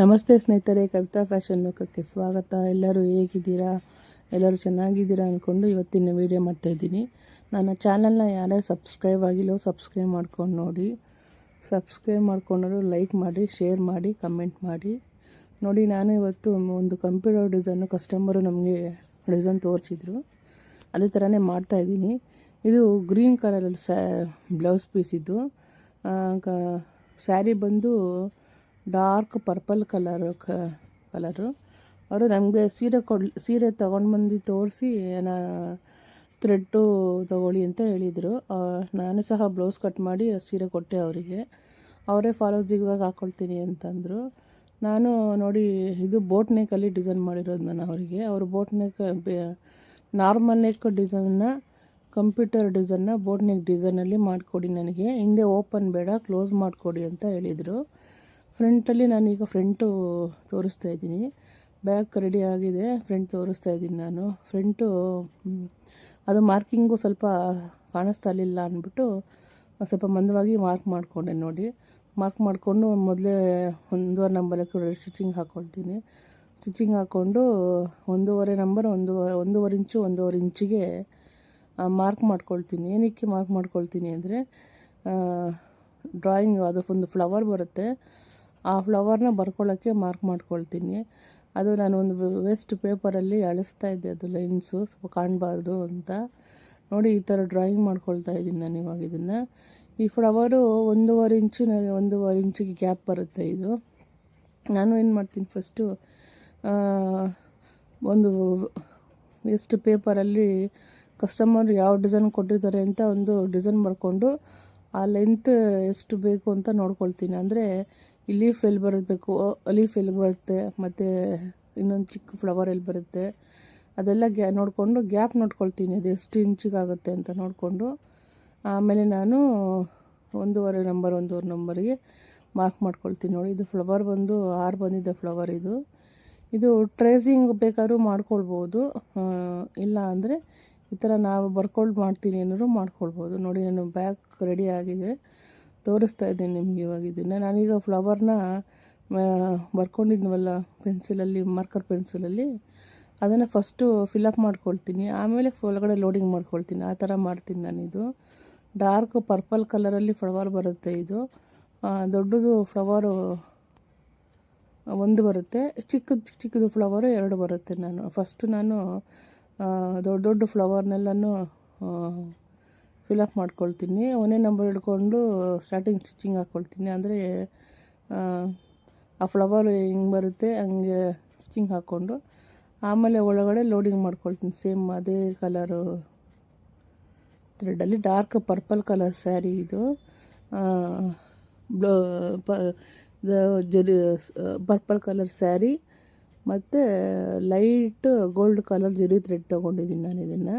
ನಮಸ್ತೆ ಸ್ನೇಹಿತರೆ, ಕವಿತಾ ಫ್ಯಾಷನ್ ಲೋಕಕ್ಕೆ ಸ್ವಾಗತ. ಎಲ್ಲರೂ ಹೇಗಿದ್ದೀರಾ? ಎಲ್ಲರೂ ಚೆನ್ನಾಗಿದ್ದೀರಾ ಅಂದ್ಕೊಂಡು ಇವತ್ತಿನ ವೀಡಿಯೋ ಮಾಡ್ತಾಯಿದ್ದೀನಿ ನನ್ನ ಚಾನಲ್ನ ಯಾರ್ಯಾರು ಸಬ್ಸ್ಕ್ರೈಬ್ ಆಗಿಲ್ಲೋ ಸಬ್ಸ್ಕ್ರೈಬ್ ಮಾಡ್ಕೊಂಡು ನೋಡಿ. ಸಬ್ಸ್ಕ್ರೈಬ್ ಮಾಡ್ಕೊಂಡವರು ಲೈಕ್ ಮಾಡಿ ಶೇರ್ ಮಾಡಿ ಕಮೆಂಟ್ ಮಾಡಿ. ನೋಡಿ, ನಾನು ಇವತ್ತು ಒಂದು ಕಂಪ್ಯೂಟರ್ ಡಿಸೈನು ಕಸ್ಟಮರು ನಮಗೆ ಡಿಸೈನ್ ತೋರಿಸಿದ್ರು. ಅದೇ ಥರನೇ ಮಾಡ್ತಾಯಿದ್ದೀನಿ ಇದು ಗ್ರೀನ್ ಕಲರಲ್ಲಿ ಸ್ಯಾ ಬ್ಲೌಸ್ ಪೀಸ್ ಇದು ಸ್ಯಾರಿ ಬಂದು ಡಾರ್ಕ್ ಪರ್ಪಲ್ ಕಲರ್ ಕಲರು. ಅವರು ನಮಗೆ ಸೀರೆ ಕೊಡ್, ಸೀರೆ ತೊಗೊಂಡು ಬಂದು ತೋರಿಸಿ ನಾ ಥ್ರೆಡ್ಡು ತೊಗೊಳ್ಳಿ ಅಂತ ಹೇಳಿದರು. ನಾನು ಸಹ ಬ್ಲೌಸ್ ಕಟ್ ಮಾಡಿ ಸೀರೆ ಕೊಟ್ಟೆ ಅವರಿಗೆ. ಅವರೇ ಫಾಲೋ ಜಿಗ್ದಾಗ ಹಾಕ್ಕೊಳ್ತೀನಿ ಅಂತಂದರು. ನಾನು ನೋಡಿ, ಇದು ಬೋಟ್ ನೆಕ್ಕಲ್ಲಿ ಡಿಸೈನ್ ಮಾಡಿರೋದು ನಾನು ಅವರಿಗೆ. ಅವರು ಬೋಟ್ ನೆಕ್ ನಾರ್ಮಲ್ ನೆಕ್ ಡಿಸೈನ್ನ, ಕಂಪ್ಯೂಟರ್ ಡಿಸೈನ್ನ ಬೋಟ್ ನೆಕ್ ಡಿಸೈನಲ್ಲಿ ಮಾಡಿಕೊಡಿ ನನಗೆ. ಹಿಂದೆ ಓಪನ್ ಬೇಡ, ಕ್ಲೋಸ್ ಮಾಡಿಕೊಡಿ ಅಂತ ಹೇಳಿದರು. ಫ್ರಂಟಲ್ಲಿ ನಾನೀಗ ಫ್ರಂಟು ತೋರಿಸ್ತಾ ಇದ್ದೀನಿ. ಬ್ಯಾಕ್ ರೆಡಿ ಆಗಿದೆ. ಫ್ರಂಟ್ ತೋರಿಸ್ತಾ ಇದ್ದೀನಿ ನಾನು. ಫ್ರಂಟು ಅದು ಮಾರ್ಕಿಂಗು ಸ್ವಲ್ಪ ಕಾಣಿಸ್ತಾ ಇರಲಿಲ್ಲ ಅಂದ್ಬಿಟ್ಟು ಸ್ವಲ್ಪ ಮಂದವಾಗಿ ಮಾರ್ಕ್ ಮಾಡಿಕೊಂಡೆ ನೋಡಿ. ಮಾರ್ಕ್ ಮಾಡಿಕೊಂಡು ಮೊದಲೇ ಒಂದೂವರೆ ನಂಬರಕ್ಕೆ ಸ್ಟಿಚಿಂಗ್ ಹಾಕ್ಕೊಳ್ತೀನಿ ಸ್ಟಿಚಿಂಗ್ ಹಾಕ್ಕೊಂಡು ಒಂದೂವರೆ ನಂಬರ್, ಒಂದು, ಒಂದೂವರೆ ಇಂಚು, ಒಂದೂವರೆ ಇಂಚಿಗೆ ಮಾರ್ಕ್ ಮಾಡ್ಕೊಳ್ತೀನಿ. ಏನಕ್ಕೆ ಮಾರ್ಕ್ ಮಾಡ್ಕೊಳ್ತೀನಿ ಅಂದರೆ ಡ್ರಾಯಿಂಗ್, ಅದು ಫ್ಲವರ್ ಬರುತ್ತೆ. ಆ ಫ್ಲವರ್ನ ಬರ್ಕೊಳ್ಳೋಕ್ಕೆ ಮಾರ್ಕ್ ಮಾಡ್ಕೊಳ್ತೀನಿ. ಅದು ನಾನು ಒಂದು ವೇಸ್ಟ್ ಪೇಪರಲ್ಲಿ ಅಳಿಸ್ತಾ ಇದ್ದೆ, ಅದು ಲೈನ್ಸು ಸ್ವಲ್ಪ ಕಾಣಬಾರ್ದು ಅಂತ. ನೋಡಿ, ಈ ಥರ ಡ್ರಾಯಿಂಗ್ ಮಾಡ್ಕೊಳ್ತಾ ಇದ್ದೀನಿ ನಾನು ಇವಾಗ ಇದನ್ನು. ಈ ಫ್ಲವರು ಒಂದೂವರೆ ಇಂಚು ನ- ಒಂದೂವರೆ ಇಂಚಿಗೆ ಗ್ಯಾಪ್ ಬರುತ್ತೆ ಇದು. ನಾನು ಏನು ಮಾಡ್ತೀನಿ ಫಸ್ಟು ಒಂದು ವೇಸ್ಟ್ ಪೇಪರಲ್ಲಿ ಕಸ್ಟಮರ್ ಯಾವ ಡಿಸೈನ್ ಕೊಟ್ಟಿದ್ದಾರೆ ಅಂತ ಒಂದು ಡಿಸೈನ್ ಮಾಡಿಕೊಂಡು ಆ ಲೆಂತ್ ಎಷ್ಟು ಬೇಕು ಅಂತ ನೋಡ್ಕೊಳ್ತೀನಿ. ಅಂದರೆ ಲೀಫ್ ಎಲ್ಲಿ ಬರಬೇಕು? ಲೀಫ್ ಎಲ್ಲಿ ಬರುತ್ತೆ? ಮತ್ತು ಇನ್ನೊಂದು ಚಿಕ್ಕ ಫ್ಲವರ್ ಎಲ್ಲಿ ಬರುತ್ತೆ? ಅದೆಲ್ಲ ಗ್ಯಾ, ನೋಡಿಕೊಂಡು ಗ್ಯಾಪ್ ನೋಡ್ಕೊಳ್ತೀನಿ. ಅದು ಎಷ್ಟು ಇಂಚಿಗಾಗುತ್ತೆ ಅಂತ ನೋಡಿಕೊಂಡು. ಆಮೇಲೆ ನಾನು ಒಂದೂವರೆ ನಂಬರ್ ಒಂದೂವರೆ ನಂಬರಿಗೆ ಮಾರ್ಕ್ ಮಾಡ್ಕೊಳ್ತೀನಿ ನೋಡಿ. ಇದು ಫ್ಲವರ್ ಬಂದು ಆರು ಬಂದಿದೆ ಫ್ಲವರ್ ಇದು. ಇದು ಟ್ರೇಸಿಂಗ್ ಬೇಕಾದ್ರೂ ಮಾಡ್ಕೊಳ್ಬೋದು. ಇಲ್ಲ ಅಂದರೆ ಈ ಥರ ನಾವು ಬರ್ಕೊಂಡು ಮಾಡ್ತೀನಿ ಏನಾದ್ರು ಮಾಡ್ಕೊಳ್ಬೋದು. ನೋಡಿ, ನಾನು ಬ್ಯಾಗ್ ರೆಡಿ ಆಗಿದೆ. ತೋರಿಸ್ತಾ ಇದ್ದೀನಿ ನಿಮಗೆ ಇವಾಗ ಇದನ್ನು. ನಾನೀಗ ಫ್ಲವರ್ನ ಬರ್ಕೊಂಡಿದ್ನವಲ್ಲ ಪೆನ್ಸಿಲಲ್ಲಿ ಮಾರ್ಕರ್ ಪೆನ್ಸಿಲಲ್ಲಿ ಅದನ್ನು ಫಸ್ಟು ಫಿಲಪ್ ಮಾಡ್ಕೊಳ್ತೀನಿ. ಆಮೇಲೆ ಒಳಗಡೆ ಲೋಡಿಂಗ್ ಮಾಡ್ಕೊಳ್ತೀನಿ. ಆ ಥರ ಮಾಡ್ತೀನಿ ನಾನಿದು. ಡಾರ್ಕ್ ಪರ್ಪಲ್ ಕಲರಲ್ಲಿ ಫ್ಲವರ್ ಬರುತ್ತೆ ಇದು. ದೊಡ್ಡದು ಫ್ಲವರು ಒಂದು ಬರುತ್ತೆ. ಚಿಕ್ಕದು ಚಿಕ್ಕ ಚಿಕ್ಕದು ಫ್ಲವರು ಎರಡು ಬರುತ್ತೆ ನಾನು. ಫಸ್ಟು ನಾನು ದೊಡ್ಡ ದೊಡ್ಡ ಫ್ಲವರ್ನೆಲ್ಲನೂ ಫಿಲಪ್ ಮಾಡ್ಕೊಳ್ತೀನಿ. ಒಂದೇ ನಂಬರ್ ಹಿಡ್ಕೊಂಡು ಸ್ಟಾರ್ಟಿಂಗ್ ಸ್ಟಿಚಿಂಗ್ ಹಾಕ್ಕೊಳ್ತೀನಿ ಅಂದರೆ, ಆ ಫ್ಲವರ್ ಹೆಂಗೆ ಬರುತ್ತೆ ಹಂಗೆ ಸ್ಟಿಚಿಂಗ್ ಹಾಕ್ಕೊಂಡು ಆಮೇಲೆ ಒಳಗಡೆ ಲೋಡಿಂಗ್ ಮಾಡ್ಕೊಳ್ತೀನಿ. ಸೇಮ್ ಅದೇ ಕಲರು ಥ್ರೆಡಲ್ಲಿ ಡಾರ್ಕ್ ಪರ್ಪಲ್ ಕಲರ್ ಸ್ಯಾರಿ ಇದು. ಬ್ಲೂ ಪ ಜರಿ ಪರ್ಪಲ್ ಕಲರ್ ಸ್ಯಾರಿ ಮತ್ತು light gold colour zari thread ತೊಗೊಂಡಿದ್ದೀನಿ ನಾನು ಇದನ್ನು.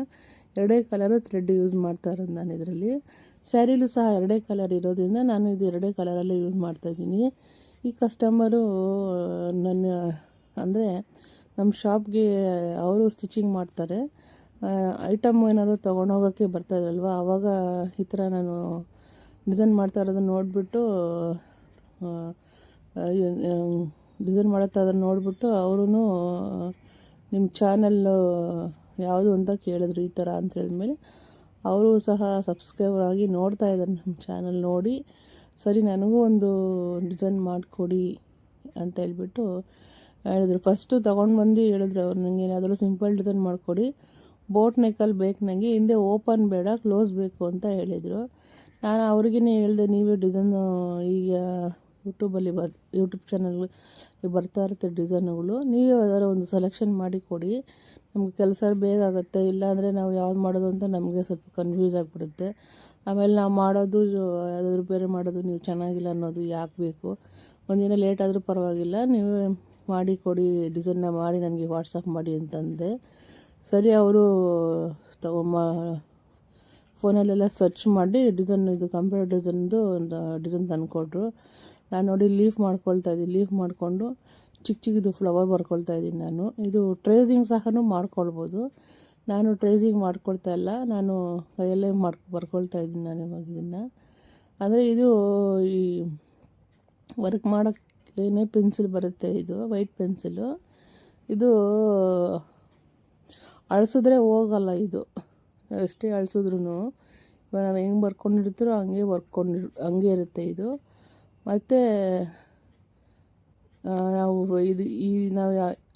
ಎರಡೇ ಕಲರು ಥ್ರೆಡ್ ಯೂಸ್ ಮಾಡ್ತಾ ಇರೋದು ನಾನು ಇದರಲ್ಲಿ. ಸ್ಯಾರಿಲೂ ಸಹ ಎರಡೇ ಕಲರ್ ಇರೋದ್ರಿಂದ ನಾನು ಇದು ಎರಡೇ ಕಲರಲ್ಲೇ ಯೂಸ್ ಮಾಡ್ತಾಯಿದ್ದೀನಿ ಈ ಕಸ್ಟಮರು, ನನ್ನ, ಅಂದರೆ ನಮ್ಮ ಶಾಪ್ಗೆ ಅವರು ಸ್ಟಿಚಿಂಗ್ ಮಾಡ್ತಾರೆ. ಐಟಮ್ ಏನಾದ್ರು ತೊಗೊಂಡೋಗೋಕ್ಕೆ ಬರ್ತಾಯಿದ್ರಲ್ವ ಆವಾಗ ಈ ಥರ ನಾನು ಡಿಸೈನ್ ಮಾಡ್ತಾ ಇರೋದನ್ನ ನೋಡಿಬಿಟ್ಟು ಡಿಸೈನ್ ಮಾಡುತ್ತೆ ಅದನ್ನು ನೋಡಿಬಿಟ್ಟು ಅವರು ನಿಮ್ಮ ಚಾನಲ್ಲು ಯಾವುದು ಅಂತ ಕೇಳಿದ್ರು ಈ ಥರ ಅಂತ ಹೇಳಿದ್ಮೇಲೆ ಅವರು ಸಹ ಸಬ್ಸ್ಕ್ರೈಬರ್ ಆಗಿ ನೋಡ್ತಾ ಇದ್ದಾರೆ ನಮ್ಮ ಚಾನಲ್ ನೋಡಿ. ಸರಿ, ನನಗೂ ಒಂದು ಡಿಸೈನ್ ಮಾಡಿಕೊಡಿ ಅಂತ ಹೇಳ್ಬಿಟ್ಟು ಹೇಳಿದ್ರು. ಫಸ್ಟು ತೊಗೊಂಡು ಬಂದು ಹೇಳಿದ್ರು ಅವ್ರು ನನಗೆ ಏನಾದರೂ ಸಿಂಪಲ್ ಡಿಸೈನ್ ಮಾಡಿಕೊಡಿ. ಬೋಟ್ ನೆಕ್ಕಲ್ಲಿ ಬೇಕು ನನಗೆ ಹಿಂದೆ ಓಪನ್ ಬೇಡ, ಕ್ಲೋಸ್ ಬೇಕು ಅಂತ ಹೇಳಿದರು. ನಾನು ಅವ್ರಿಗೇ ಹೇಳಿದೆ, ನೀವೇ ಡಿಸೈನು ಈಗ ಯೂಟ್ಯೂಬಲ್ಲಿ ಬರ್, ಯೂಟ್ಯೂಬ್ ಚಾನಲ್ ಬರ್ತಾ ಇರುತ್ತೆ ಡಿಸೈನುಗಳು. ನೀವೇ ಯಾವ್ದಾದ್ರು ಒಂದು ಸೆಲೆಕ್ಷನ್ ಮಾಡಿ ಕೊಡಿ. ನಮಗೆ ಕೆಲಸ ಬೇಗ ಆಗುತ್ತೆ. ಇಲ್ಲಾಂದರೆ ನಾವು ಯಾವ್ದು ಮಾಡೋದು ಅಂತ ನಮಗೆ ಸ್ವಲ್ಪ ಕನ್ಫ್ಯೂಸ್ ಆಗಿಬಿಡುತ್ತೆ. ಆಮೇಲೆ ನಾವು ಮಾಡೋದು, ಯಾವುದಾದ್ರು ಬೇರೆ ಮಾಡೋದು ನೀವು ಚೆನ್ನಾಗಿಲ್ಲ ಅನ್ನೋದು ಯಾಕೆ ಬೇಕು? ಒಂದಿನ ಲೇಟ್ ಆದರೂ ಪರವಾಗಿಲ್ಲ. ನೀವೇ ಮಾಡಿ ಕೊಡಿ ಡಿಸೈನ್ನ ಮಾಡಿ, ನನಗೆ ವಾಟ್ಸಪ್ ಮಾಡಿ ಅಂತಂದೆ. ಸರಿ, ಅವರು ತಗೊಂಬ ಫೋನಲ್ಲೆಲ್ಲ ಸರ್ಚ್ ಮಾಡಿ ಡಿಸೈನ್ ಇದು ಕಂಪ್ಯೂಟರ್ ಡಿಸೈನ್ದು ಒಂದು ಡಿಸೈನ್ ತಂದುಕೊಟ್ರು. ನಾನು ನೋಡಿ ಲೀಫ್ ಮಾಡ್ಕೊಳ್ತಾ ಇದ್ದೀನಿ. ಲೀಫ್ ಮಾಡಿಕೊಂಡು ಚಿಕ್ಕ ಚಿಕ್ಕದು ಫ್ಲವರ್ ಬರ್ಕೊಳ್ತಾ ಇದ್ದೀನಿ ನಾನು. ಇದು ಟ್ರೇಸಿಂಗ್ ಸಹ ಮಾಡ್ಕೊಳ್ಬೋದು. ನಾನು ಟ್ರೇಸಿಂಗ್ ಮಾಡ್ಕೊಳ್ತಾ ಇಲ್ಲ. ನಾನು ಕೈಯಲ್ಲೇ ಮಾಡ್, ಬರ್ಕೊಳ್ತಾ ಇದ್ದೀನಿ ನಾನು ಇವಾಗ ಇದನ್ನು. ಅಂದರೆ ಇದು ಈ ವರ್ಕ್ ಮಾಡೋಕ್ಕೇನೆ ಪೆನ್ಸಿಲ್ ಬರುತ್ತೆ ಇದು ವೈಟ್ ಪೆನ್ಸಿಲು ಇದು ಅಳಿಸಿದ್ರೆ ಹೋಗಲ್ಲ ಇದು. ಎಷ್ಟೇ ಅಳಿಸಿದ್ರು ಇವಾಗ ನಾವು ಹೆಂಗೆ ಬರ್ಕೊಂಡಿರ್ತೀರೋ ಹಂಗೆ ಬರ್ಕೊಂಡಿರ್, ಹಂಗೆ ಇರುತ್ತೆ ಇದು. ಮತ್ತು ನಾವು ಇದು, ಈ, ನಾವು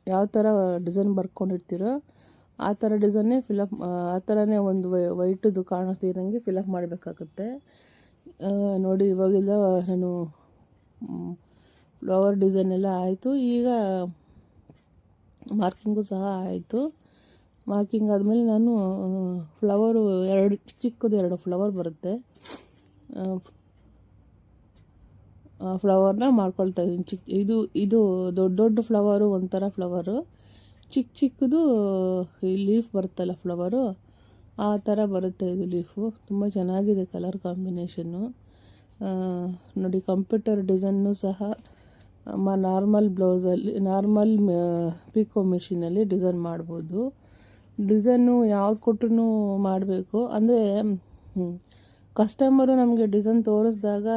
ಯಾವ ಥರ ಡಿಸೈನ್ ಬರ್ಕೊಂಡಿರ್ತೀರೋ, ಆ ಥರ ಡಿಸೈನೇ ಫಿಲಪ್ ಆ ಥರನೇ ಒಂದು ವೈಟದು ಕಾಣಿಸ್ತಿರಂಗೆ ಫಿಲಪ್ ಮಾಡಬೇಕಾಗುತ್ತೆ. ನೋಡಿ, ಇವಾಗೆಲ್ಲ ನಾನು ಫ್ಲವರ್ ಡಿಸೈನ್ ಎಲ್ಲ ಆಯಿತು. ಈಗ ಮಾರ್ಕಿಂಗು ಸಹ ಆಯಿತು. ಮಾರ್ಕಿಂಗ್ ಆದಮೇಲೆ ನಾನು ಫ್ಲವರು ಎರಡು, ಚಿಕ್ಕದು ಎರಡು ಫ್ಲವರ್ ಬರುತ್ತೆ. ಫ್ಲವರ್ನ ಮಾಡ್ಕೊಳ್ತಾ ಇದ್ದೀನಿ. ಚಿಕ್ಕ ಇದು ಇದು ದೊಡ್ಡ ದೊಡ್ಡ ಫ್ಲವರು ಒಂಥರ ಫ್ಲವರು ಚಿಕ್ಕ ಚಿಕ್ಕದು, ಈ ಲೀಫ್ ಬರುತ್ತಲ್ಲ ಫ್ಲವರು ಆ ಥರ ಬರುತ್ತೆ ಇದು ಲೀಫು ತುಂಬ ಚೆನ್ನಾಗಿದೆ ಕಲರ್ ಕಾಂಬಿನೇಷನ್ನು ನೋಡಿ ಕಂಪ್ಯೂಟರ್ ಡಿಸೈನ್ನು ಸಹ, ಮ ನಾರ್ಮಲ್ ಬ್ಲೌಸಲ್ಲಿ ನಾರ್ಮಲ್ ಪಿಕೋ ಮಿಷಿನಲ್ಲಿ ಡಿಸೈನ್ ಮಾಡ್ಬೋದು. ಡಿಸೈನು ಯಾವ್ದು ಕೊಟ್ಟರು ಮಾಡಬೇಕು. ಅಂದರೆ ಕಸ್ಟಮರು ನಮಗೆ ಡಿಸೈನ್ ತೋರಿಸಿದಾಗ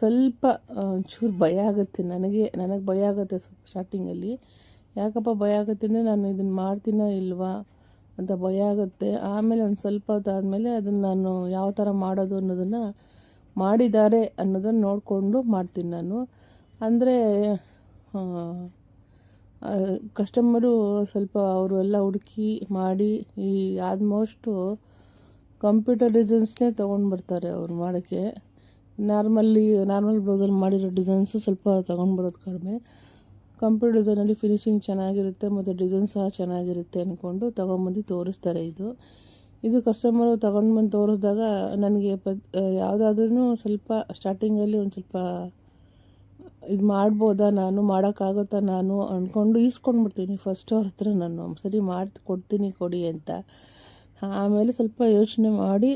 ಸ್ವಲ್ಪ ಒಂಚೂರು ಭಯ ಆಗುತ್ತೆ. ನನಗೆ ನನಗೆ ಭಯ ಆಗುತ್ತೆ ಸ್ವಲ್ಪ ಸ್ಟಾರ್ಟಿಂಗಲ್ಲಿ ಯಾಕಪ್ಪ ಭಯ ಆಗುತ್ತೆ ಅಂದರೆ ನಾನು ಇದನ್ನು ಮಾಡ್ತೀನೋ ಇಲ್ವಾ ಅಂತ ಭಯ ಆಗುತ್ತೆ. ಆಮೇಲೆ ಒಂದು ಸ್ವಲ್ಪ ಹೊತ್ತಾದಮೇಲೆ ಅದನ್ನು ನಾನು ಯಾವ ಥರ ಮಾಡೋದು ಅನ್ನೋದನ್ನು ಮಾಡಿದ್ದಾರೆ ಅನ್ನೋದನ್ನು ನೋಡಿಕೊಂಡು ಮಾಡ್ತೀನಿ ನಾನು. ಅಂದರೆ ಕಸ್ಟಮರು ಸ್ವಲ್ಪ ಅವರು ಎಲ್ಲ ಹುಡುಕಿ ಮಾಡಿ ಈ ಆಲ್ಮೋಸ್ಟು ಕಂಪ್ಯೂಟರ್ ಡಿಸೈನ್ಸ್ನೇ ತೊಗೊಂಡು ಬರ್ತಾರೆ ಅವ್ರು ಮಾಡೋಕ್ಕೆ. ನಾರ್ಮಲ್ಲಿ, ನಾರ್ಮಲ್ ಬ್ಲೌಸಲ್ಲಿ ಮಾಡಿರೋ ಡಿಸೈನ್ಸು ಸ್ವಲ್ಪ ತೊಗೊಂಡು ಕಡಿಮೆ. ಕಂಪ್ಯೂಟರ್ ಡಿಸೈನಲ್ಲಿ ಫಿನಿಶಿಂಗ್ ಚೆನ್ನಾಗಿರುತ್ತೆ, ಮತ್ತು ಡಿಸೈನ್ ಸಹ ಚೆನ್ನಾಗಿರುತ್ತೆ ಅಂದ್ಕೊಂಡು ತೊಗೊಂಬಂದು ತೋರಿಸ್ತಾರೆ ಇದು. ಇದು ಕಸ್ಟಮರು ತಗೊಂಡು ಬಂದು ತೋರಿಸಿದಾಗ ನನಗೆ ಪ ಯಾವುದಾದ್ರೂ ಸ್ವಲ್ಪ ಸ್ಟಾರ್ಟಿಂಗಲ್ಲಿ ಒಂದು ಸ್ವಲ್ಪ, ಇದು ಮಾಡ್ಬೋದಾ ನಾನು, ಮಾಡೋಕ್ಕಾಗುತ್ತಾ ನಾನು ಅಂದ್ಕೊಂಡು ಈಸ್ಕೊಂಡ್ಬಿಡ್ತೀನಿ. ಫಸ್ಟ್ ಅವ್ರ ಹತ್ರ ನಾನು ಸರಿ ಮಾಡಿ ಕೊಡ್ತೀನಿ ಕೊಡಿ ಅಂತ. ಆಮೇಲೆ ಸ್ವಲ್ಪ ಯೋಚನೆ ಮಾಡಿ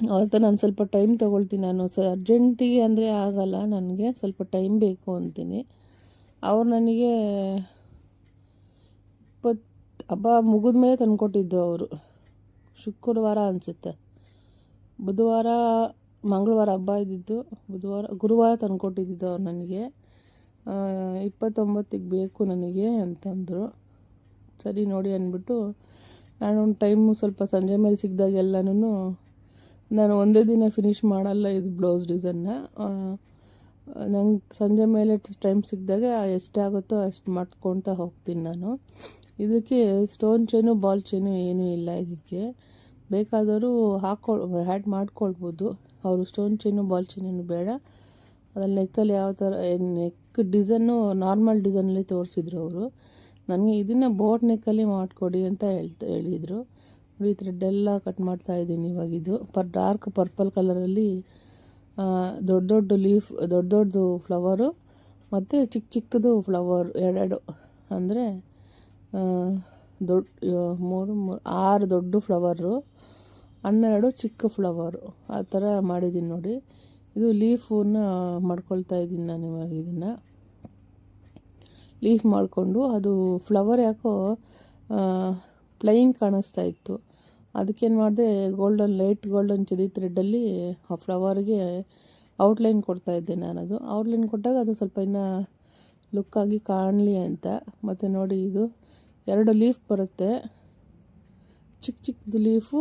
ಅವತ್ತು ನಾನು ಸ್ವಲ್ಪ ಟೈಮ್ ತೊಗೊಳ್ತೀನಿ. ನಾನು ಸ ಅರ್ಜೆಂಟಿಗೆ ಅಂದರೆ ಆಗಲ್ಲ. ನನಗೆ ಸ್ವಲ್ಪ ಟೈಮ್ ಬೇಕು ಅಂತೀನಿ. ಅವ್ರು ನನಗೆ ಇಪ್ಪತ್ತು, ಹಬ್ಬ ಮುಗಿದ ಮೇಲೆ ತಂದುಕೊಟ್ಟಿದ್ದು ಅವರು. ಶುಕ್ರವಾರ ಅನಿಸುತ್ತೆ. ಬುಧವಾರ, ಮಂಗಳವಾರ ಹಬ್ಬ ಇದ್ದಿದ್ದು, ಬುಧವಾರ, ಗುರುವಾರ ತಂದುಕೊಟ್ಟಿದ್ದು ಅವ್ರು ನನಗೆ. ಇಪ್ಪತ್ತೊಂಬತ್ತಿಗೆ ಬೇಕು ನನಗೆ ಅಂತಂದರು. ಸರಿ ನೋಡಿ ಅಂದ್ಬಿಟ್ಟು ನಾನು ಒಂದು ಟೈಮು ಸ್ವಲ್ಪ ಸಂಜೆ ಮೇಲೆ ಸಿಕ್ಕಿದಾಗೆಲ್ಲನೂ ನಾನು ಒಂದೇ ದಿನ ಫಿನಿಷ್ ಮಾಡಲ್ಲ ಇದು ಬ್ಲೌಸ್ ಡಿಸೈನ್ನ ನಂಗೆ ಸಂಜೆ ಮೇಲೆ ಟೈಮ್ ಸಿಕ್ಕಿದಾಗ ಎಷ್ಟಾಗುತ್ತೋ ಅಷ್ಟು ಮಾಡ್ಕೊಳ್ತಾ ಹೋಗ್ತೀನಿ ನಾನು. ಇದಕ್ಕೆ ಸ್ಟೋನ್ ಚೈನು ಬಾಲ್ ಚೈನು ಏನೂ ಇಲ್ಲ ಇದಕ್ಕೆ. ಬೇಕಾದವರು ಹಾಕ್ಕೊಳ್ ಹ್ಯಾಡ್ ಮಾಡ್ಕೊಳ್ಬೋದು. ಅವರು ಸ್ಟೋನ್ ಚೈನು ಬಾಲ್ ಚೈನು ಬೇಡ. ಅದ್ರಲ್ಲಿ ನೆಕ್ಕಲ್ಲಿ ಯಾವ ಥರ ನೆಕ್ ಡಿಸೈನು ನಾರ್ಮಲ್ ಡಿಸೈನಲ್ಲಿ ತೋರಿಸಿದ್ರು ಅವರು. ನನಗೆ ಇದನ್ನು ಬೋಟ್ ನೆಕ್ಕಲ್ಲಿ ಮಾಡಿಕೊಡಿ ಅಂತ ಹೇಳ್ತಾ, ಹೇಳಿದರು. ನೋಡಿ ಥ್ರೆಡ್ಡೆಲ್ಲ ಕಟ್ ಮಾಡ್ತಾ ಇದ್ದೀನಿ ಇವಾಗ ಇದು. ಪರ್ ಡಾರ್ಕ್ ಪರ್ಪಲ್ ಕಲರಲ್ಲಿ ದೊಡ್ಡ ದೊಡ್ಡ ಲೀಫ್ ದೊಡ್ಡ ದೊಡ್ಡದು ಫ್ಲವರು ಮತ್ತು ಚಿಕ್ಕ ಚಿಕ್ಕದು ಫ್ಲವರ್ ಎರಡೆರಡು. ಅಂದರೆ ದೊಡ್ಡ ಮೂರು ಮೂರು, ಆರು ದೊಡ್ಡ ಫ್ಲವರು ಹನ್ನೆರಡು ಚಿಕ್ಕ ಫ್ಲವರು ಆ ಥರ ಮಾಡಿದ್ದೀನಿ ನೋಡಿ. ಇದು ಲೀಫನ್ನ ಮಾಡ್ಕೊಳ್ತಾ ಇದ್ದೀನಿ ನಾನು ಇವಾಗ ಇದನ್ನು. ಲೀಫ್ ಮಾಡಿಕೊಂಡು ಅದು ಫ್ಲವರ್ ಯಾಕೋ ಪ್ಲೈನ್ ಕಾಣಿಸ್ತಾ ಇತ್ತು. ಅದಕ್ಕೇನು ಮಾಡಿದೆ ಗೋಲ್ಡನ್ ಲೈಟ್ ಗೋಲ್ಡನ್ ಚೆರಿ ಥ್ರೆಡ್ಡಲ್ಲಿ ಆ ಫ್ಲವರ್ಗೆ ಔಟ್ಲೈನ್ ಕೊಡ್ತಾಯಿದ್ದೆ ನಾನದು. ಔಟ್ಲೈನ್ ಕೊಟ್ಟಾಗ ಅದು ಸ್ವಲ್ಪ ಇನ್ನು ಲುಕ್ಕಾಗಿ ಕಾಣಲಿ ಅಂತ. ಮತ್ತು ನೋಡಿ ಇದು ಎರಡು ಲೀಫ್ ಬರುತ್ತೆ. ಚಿಕ್ಕ ಚಿಕ್ಕದು ಲೀಫು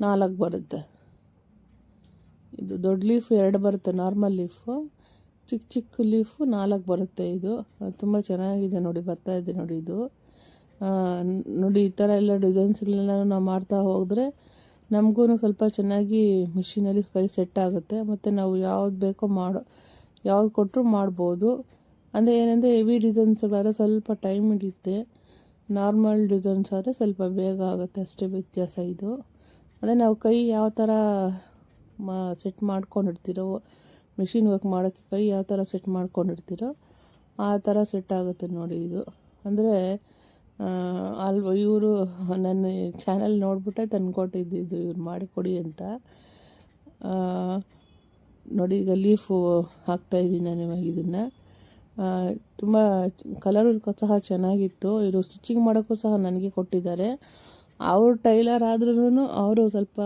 ನಾಲ್ಕು ಬರುತ್ತೆ. ಇದು ದೊಡ್ಡ ಲೀಫ್ ಎರಡು ಬರುತ್ತೆ ನಾರ್ಮಲ್ ಲೀಫು ಚಿಕ್ಕ ಚಿಕ್ಕ ಲೀಫು ನಾಲ್ಕು ಬರುತ್ತೆ ಇದು. ತುಂಬ ಚೆನ್ನಾಗಿದೆ ನೋಡಿ ಬರ್ತಾಯಿದೆ ನೋಡಿ ಇದು. ನೋಡಿ, ಈ ಥರ ಎಲ್ಲ ಡಿಸೈನ್ಸ್ಗಳನ್ನ ನಾವು ಮಾಡ್ತಾ ಹೋದರೆ ನಮಗೂ ಸ್ವಲ್ಪ ಚೆನ್ನಾಗಿ ಮಿಷಿನಲ್ಲಿ ಕೈ ಸೆಟ್ ಆಗುತ್ತೆ. ಮತ್ತು ನಾವು ಯಾವ್ದು ಬೇಕೋ ಮಾಡೋ, ಯಾವ್ದು ಕೊಟ್ಟರು ಮಾಡ್ಬೋದು. ಅಂದರೆ ಏನಂದರೆ ಹೆವಿ ಡಿಸೈನ್ಸ್ಗಳಾದರೆ ಸ್ವಲ್ಪ ಟೈಮ್ ಹಿಡಿಯುತ್ತೆ. ನಾರ್ಮಲ್ ಡಿಸೈನ್ಸ್ ಆದರೆ ಸ್ವಲ್ಪ ಬೇಗ ಆಗುತ್ತೆ, ಅಷ್ಟೇ ವ್ಯತ್ಯಾಸ ಇದು. ಅಂದರೆ ನಾವು ಕೈ ಯಾವ ಥರ, ಮಾ ಸೆಟ್ ಮಾಡ್ಕೊಂಡಿರ್ತೀರೋ ಮಿಷಿನ್ ವರ್ಕ್ ಮಾಡೋಕ್ಕೆ ಕೈ ಯಾವ ಥರ ಸೆಟ್ ಮಾಡ್ಕೊಂಡಿರ್ತೀರೋ, ಆ ಥರ ಸೆಟ್ ಆಗುತ್ತೆ ನೋಡಿ ಇದು. ಅಂದರೆ ಅಲ್ವ, ಇವರು ನನ್ನ ಚಾನಲ್ ನೋಡಿಬಿಟ್ಟೆ ತಂದುಕೊಟ್ಟಿದ್ದಿದ್ದು ಇವ್ರು ಮಾಡಿಕೊಡಿ ಅಂತ. ನೋಡಿ, ಈಗ ಲೀಫು ಹಾಕ್ತಾಯಿದ್ದೀನಿ ನಾನು ಇವಾಗ ಇದನ್ನು. ತುಂಬ ಕಲರು ಸಹ ಚೆನ್ನಾಗಿತ್ತು. ಇವರು ಸ್ಟಿಚಿಂಗ್ ಮಾಡೋಕ್ಕೂ ಸಹ ನನಗೆ ಕೊಟ್ಟಿದ್ದಾರೆ. ಅವರು ಟೈಲರ್ ಆದ್ರೂ ಅವರು ಸ್ವಲ್ಪ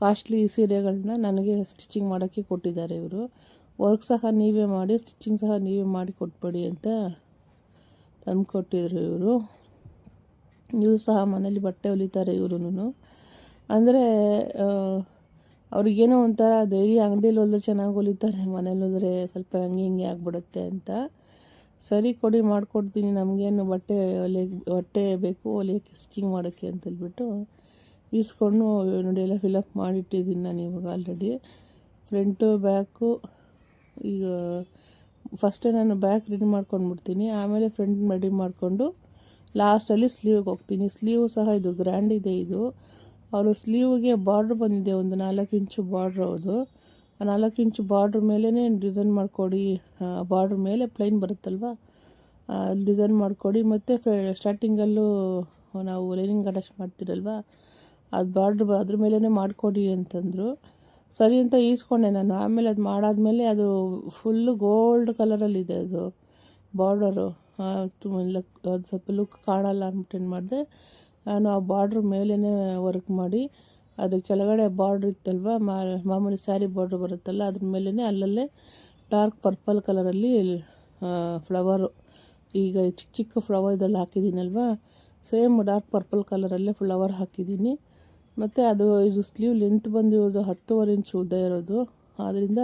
ಕಾಸ್ಟ್ಲಿ ಸೀರೆಗಳನ್ನ ನನಗೆ ಸ್ಟಿಚಿಂಗ್ ಮಾಡೋಕ್ಕೆ ಕೊಟ್ಟಿದ್ದಾರೆ ಇವರು. ವರ್ಕ್ ಸಹ ನೀವೇ ಮಾಡಿ ಸ್ಟಿಚಿಂಗ್ ಸಹ ನೀವೇ ಮಾಡಿ ಕೊಟ್ಬಿಡಿ ಅಂತ ತಂದು ಕೊಟ್ಟಿದ್ರು ಇವರು. ಇವರು ಸಹ ಮನೇಲಿ ಬಟ್ಟೆ ಹೊಲಿತಾರೆ ಇವ್ರೂ ಅಂದರೆ ಅವ್ರಿಗೇನೋ ಒಂಥರ ಡೈಲಿ ಅಂಗಡಿಯಲ್ಲಿ ಹೋದ್ರೆ ಚೆನ್ನಾಗಿ ಹೊಲಿತಾರೆ ಮನೇಲಿ ಹೋದರೆ ಸ್ವಲ್ಪ ಹಂಗೆ ಹಿಂಗೆ ಆಗಿಬಿಡುತ್ತೆ ಅಂತ. ಸರಿ ಕೊಡಿ, ಮಾಡಿಕೊಡ್ತೀನಿ, ನಮಗೇನು ಬಟ್ಟೆ ಹೊಲಿಯ ಬಟ್ಟೆ ಬೇಕು, ಹೊಲಿಯೋಕ್ಕೆ ಸ್ಟಿಚಿಂಗ್ ಮಾಡೋಕ್ಕೆ ಅಂತ ಹೇಳ್ಬಿಟ್ಟು ಈಸ್ಕೊಂಡು ನೋಡಿ ಎಲ್ಲ ಫಿಲಪ್ ಮಾಡಿಟ್ಟಿದ್ದೀನಿ ನಾನು ಇವಾಗ ಆಲ್ರೆಡಿ ಫ್ರಂಟು ಬ್ಯಾಕು ಈಗ ಫಸ್ಟೇ ನಾನು ಬ್ಯಾಕ್ ರೆಡಿ ಮಾಡ್ಕೊಂಡ್ಬಿಡ್ತೀನಿ. ಆಮೇಲೆ ಫ್ರಂಟ್ ರೆಡಿ ಮಾಡಿಕೊಂಡು ಲಾಸ್ಟಲ್ಲಿ ಸ್ಲೀವ್ಗೆ ಹೋಗ್ತೀನಿ. ಸ್ಲೀವ್ ಸಹ ಇದು ಗ್ರ್ಯಾಂಡ್ ಇದೆ ಇದು. ಅವರು ಸ್ಲೀವ್ಗೆ ಬಾರ್ಡ್ರ್ ಬಂದಿದೆ, ಒಂದು ನಾಲ್ಕು ಇಂಚು ಬಾರ್ಡ್ರ್ ಅದು ಆ ನಾಲ್ಕು ಇಂಚು ಬಾರ್ಡ್ರ್ ಮೇಲೇ ಡಿಸೈನ್ ಮಾಡಿಕೊಡಿ. ಬಾರ್ಡ್ರ್ ಮೇಲೆ ಪ್ಲೈನ್ ಬರುತ್ತಲ್ವ? ಡಿಸೈನ್ ಮಾಡಿಕೊಡಿ. ಮತ್ತು ಸ್ಟಾರ್ಟಿಂಗಲ್ಲೂ ನಾವು ಲೈನಿಂಗ್ ಅಟ್ಯಾಚ್ ಮಾಡ್ತಿರಲ್ವ? ಅದು ಬಾರ್ಡ್ರ್ ಅದ್ರ ಮೇಲೇ ಮಾಡಿಕೊಡಿ ಅಂತಂದರು. ಸರಿ ಅಂತ ಈಸ್ಕೊಂಡೆ ನಾನು. ಆಮೇಲೆ ಅದು ಮಾಡಾದ್ಮೇಲೆ ಅದು ಫುಲ್ಲು ಗೋಲ್ಡ್ ಕಲರಲ್ಲಿದೆ ಅದು ಬಾರ್ಡರು ತುಂಬ ಅದು ಸ್ವಲ್ಪ ಲುಕ್ ಕಾಣಲ್ಲ ಅಂದ್ಬಿಟ್ಟು ಏನು ಮಾಡಿದೆ, ನಾನು ಆ ಬಾರ್ಡ್ರ್ ಮೇಲೇ ವರ್ಕ್ ಮಾಡಿ, ಅದು ಕೆಳಗಡೆ ಬಾರ್ಡ್ರ್ ಇತ್ತಲ್ವ ಮಾಮೂಲಿ ಸ್ಯಾರಿ ಬಾರ್ಡ್ರ್ ಬರುತ್ತಲ್ಲ, ಅದ್ರ ಮೇಲೇ ಅಲ್ಲಲ್ಲೇ ಡಾರ್ಕ್ ಪರ್ಪಲ್ ಕಲರಲ್ಲಿ ಫ್ಲವರು ಈಗ ಚಿಕ್ಕ ಚಿಕ್ಕ ಫ್ಲವರ್ ಇದರಲ್ಲಿ ಹಾಕಿದ್ದೀನಲ್ವ ಸೇಮ್ ಡಾರ್ಕ್ ಪರ್ಪಲ್ ಕಲರಲ್ಲೇ ಫ್ಲವರ್ ಹಾಕಿದ್ದೀನಿ ಮತ್ತು ಅದು, ಇದು ಸ್ಲೀವ್ ಲೆಂತ್ ಬಂದು ಇರೋದು ಹತ್ತುವರೆ ಇಂಚು ಉದ್ದ ಇರೋದು. ಆದ್ದರಿಂದ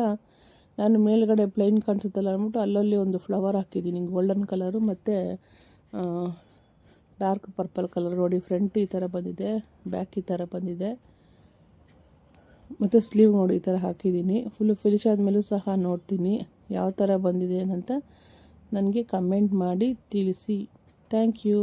ನಾನು ಮೇಲುಗಡೆ ಪ್ಲೈನ್ ಕಾಣಿಸುತ್ತಲ್ಲ ಅಂದ್ಬಿಟ್ಟು ಅಲ್ಲಲ್ಲಿ ಒಂದು ಫ್ಲವರ್ ಹಾಕಿದ್ದೀನಿ ಗೋಲ್ಡನ್ ಕಲರು ಮತ್ತು ಡಾರ್ಕ್ ಪರ್ಪಲ್ ಕಲರ್ ನೋಡಿ ಫ್ರಂಟ್ ಈ ಥರ ಬಂದಿದೆ ಬ್ಯಾಕ್ ಈ ಥರ ಬಂದಿದೆ. ಮತ್ತು ಸ್ಲೀವ್ ನೋಡಿ, ಈ ಥರ ಹಾಕಿದ್ದೀನಿ. ಫುಲ್ಲು ಫಿನಿಶ್ ಆದಮೇಲೂ ಸಹ ನೋಡ್ತೀನಿ ಯಾವ ಥರ ಬಂದಿದೆ ಅಂತ ನನಗೆ ಕಮೆಂಟ್ ಮಾಡಿ ತಿಳಿಸಿ. Thank you